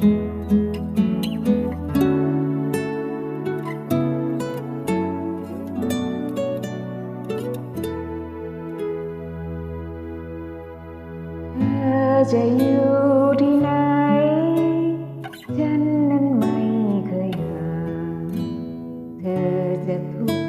dậy yêu đi nay chân nên mày cười hà thơ giật thu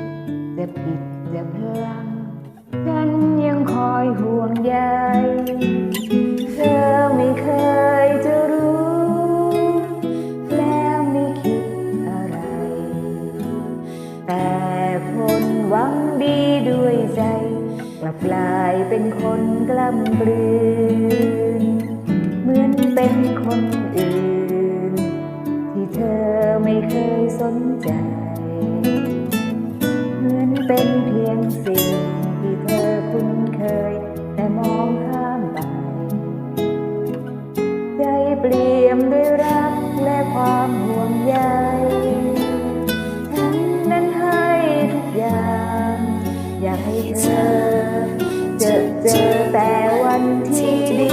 ลับกลายเป็นคนกล้ำกลืน เหมือนเป็นคนอื่น ที่เธอไม่เคยสนใจ เหมือนเป็นเพียงสิ่งที่เธอคุ้นเคย แต่มองข้ามไป ใจเปลี่ยมด้วยรักและความห่วงใย กันที่ดี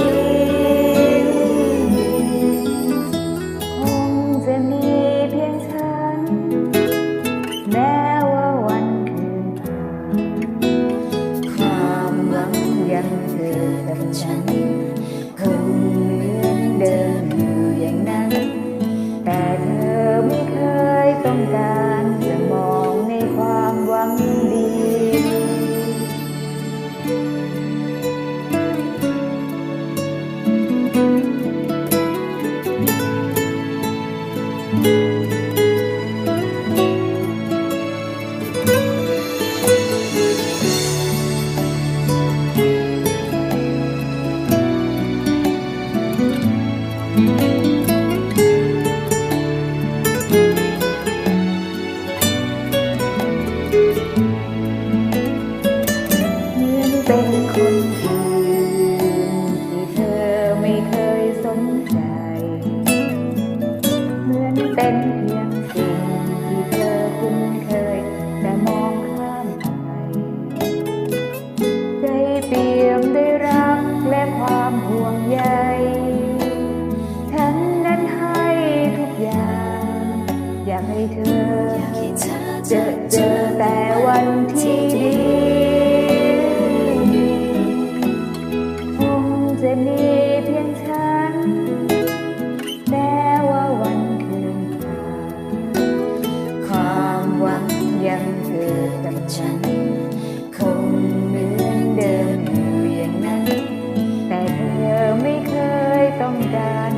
คงจะมีเพียงฉัน แม้ว่าวันคืนผ่านความหวังยังเธอกับฉัน เป็นคนที่เธอไม่เคยสนใจ เหมือนเป็นเพียงสิ่งที่เธอคุ้นเคย แต่มองข้ามไป ใจเปี่ยมด้วยรักและความห่วงใย ฉันนั้นให้ทุกอย่าง อยากให้เธอ เจอเจอแต่วันที่ดี that